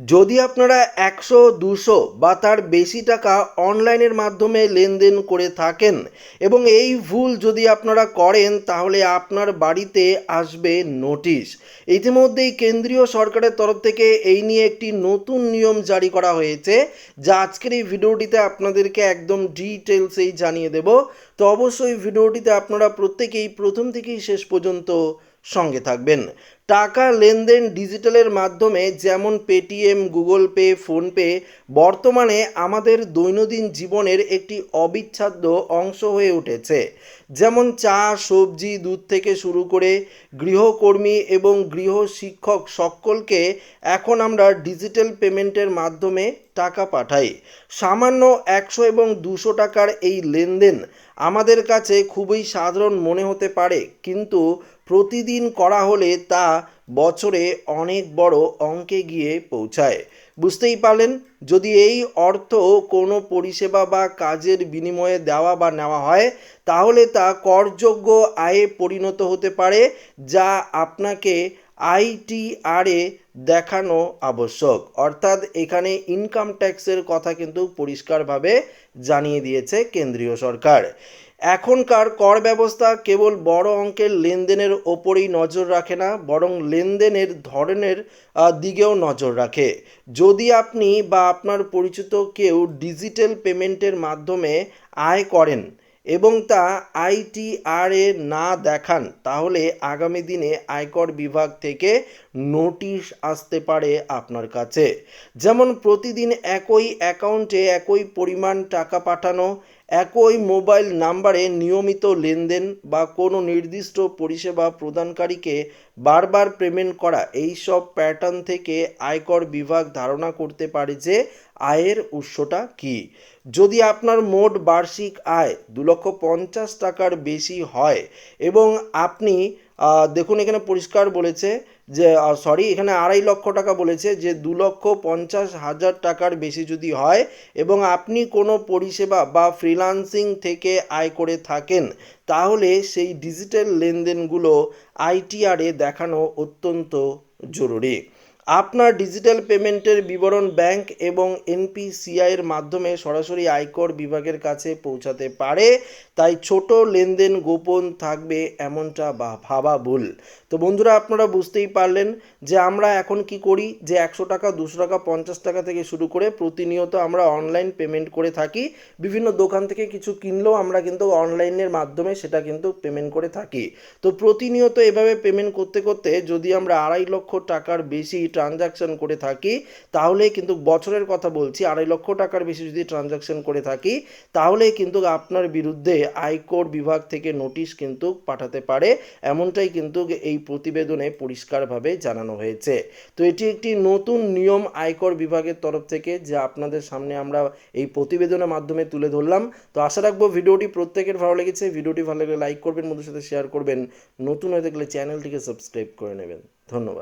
যদি আপনারা একশো, দুশো বা তার বেশি টাকা অনলাইনের মাধ্যমে লেনদেন করে থাকেন এবং এই ভুল যদি আপনারা করেন, তাহলে আপনার বাড়িতে আসবে নোটিশ। ইতিমধ্যেই কেন্দ্রীয় সরকারের তরফ থেকে এই নিয়ে একটি নতুন নিয়ম জারি করা হয়েছে, যা আজকের এই ভিডিওটিতে আপনাদেরকে একদম ডিটেলসেই জানিয়ে দেব। তো অবশ্যই ভিডিওটিতে আপনারা প্রত্যেকেই প্রথম থেকেই শেষ পর্যন্ত সঙ্গে থাকবেন। টাকা লেনদেন ডিজিটালের মাধ্যমে যেমন পেটিএম গুগল পে ফোনপে বর্তমানে আমাদের দৈনন্দিন জীবনের একটি অবিচ্ছেদ্য অংশ হয়ে উঠেছে। যেমন চা, সবজি, দুধ থেকে শুরু করে গৃহকর্মী এবং গৃহ শিক্ষক সকলকে এখন আমরা ডিজিটাল পেমেন্টের মাধ্যমে টাকা পাঠাই। সামান্য একশো এবং দুশো টাকার এই লেনদেন আমাদের কাছে খুবই সাধারণ মনে হতে পারে, কিন্তু প্রতিদিন করা হলে তা বছরে অনেক বড় অঙ্কে গিয়ে পৌঁছায়। বুঝতেই পারলেন, যদি এই অর্থ কোনো পরিষেবা বা কাজের বিনিময়ে দেওয়া বা নেওয়া হয়, তাহলে তা করযোগ্য আয়ে পরিণত হতে পারে, যা আপনাকে আইটিআরে দেখানো আবশ্যক। অর্থাৎ এখানে ইনকাম ট্যাক্সের কথা কিন্তু পরিষ্কারভাবে জানিয়ে দিয়েছে কেন্দ্রীয় সরকার। এখনকার কর ব্যবস্থা কেবল বড় অঙ্কের লেনদেনের ওপরেই নজর রাখে না, বরং লেনদেনের ধরনের দিকেও নজর রাখে। যদি আপনি বা আপনার পরিচিত কেউ ডিজিটাল পেমেন্টের মাধ্যমে আয় করেন এবং তা আইটিআরে না দেখান তাহলে আগামী দিনে আয়কর বিভাগ থেকে নোটিশ আসতে পারে আপনার কাছে। যেমন প্রতিদিন একই অ্যাকাউন্টে একই পরিমাণ টাকা পাঠানো, একই মোবাইল নাম্বারে নিয়মিত লেনদেন বা কোনো নির্দিষ্ট পরিষেবা প্রদানকারীকে বারবার পেমেন্ট করা, এই সব প্যাটার্ন থেকে আয়কর বিভাগ ধারণা করতে পারে যে আয়ের উৎসটা কী। যদি আপনার মোট বার্ষিক আয় দু লক্ষ পঞ্চাশ টাকার বেশি হয় এবং আপনি দেখুন, এখানে পরিষ্কার বলেছে যে সরি এখানে আড়াই লক্ষ টাকা বলেছে যে, দু লক্ষ পঞ্চাশ হাজার টাকার বেশি যদি হয় এবং আপনি কোনো পরিষেবা বা ফ্রিলান্সিং থেকে আয় করে থাকেন, তাহলে সেই ডিজিটাল লেনদেনগুলো আইটিআরে দেখানো অত্যন্ত জরুরি। আপনার ডিজিটাল পেমেন্টের বিবরণ ব্যাংক এবং এনপিসিআইয়ের মাধ্যমে সরাসরি আয়কর বিভাগের কাছে পৌঁছাতে পারে, তাই ছোট লেনদেন গোপন থাকবে এমনটা বা ভাবা ভুল তো বন্ধুরা, আপনারা বুঝতেই পারলেন যে আমরা এখন কি করি, যে একশো টাকা, দুশো টাকা, পঞ্চাশ টাকা থেকে শুরু করে প্রতিনিয়ত আমরা অনলাইন পেমেন্ট করে থাকি। বিভিন্ন দোকান থেকে কিছু কিনলেও আমরা কিন্তু অনলাইনের মাধ্যমে সেটা কিন্তু পেমেন্ট করে থাকি। তো প্রতিনিয়ত এভাবে পেমেন্ট করতে করতে যদি আমরা আড়াই লক্ষ টাকার বেশি ট্রানজাকশন করে থাকি, তাহলে কিন্তু বছরের কথা বলছি, আড়াই লক্ষ টাকার বেশি যদি ট্রানজাকশন করে থাকি, তাহলে কিন্তু আপনার বিরুদ্ধে আয়কর বিভাগ থেকে নোটিশ কিন্তু পাঠাতে পারে। এমনটাই কিন্তু এই প্রতিবেদনে পরিষ্কারভাবে জানানো হয়েছে। তো এটি একটি নতুন নিয়ম আয়কর বিভাগের তরফ থেকে, যা আপনাদের সামনে আমরা এই প্রতিবেদনের মাধ্যমে তুলে ধরলাম। তো আশা রাখব ভিডিওটি প্রত্যেকের ভালো লেগেছে। ভিডিওটি ভালো লাগলে লাইক করবেন বন্ধুর সাথে শেয়ার করবেন। নতুন হয়ে থাকলে চ্যানেলটিকে সাবস্ক্রাইব করে নেবেন। ধন্যবাদ।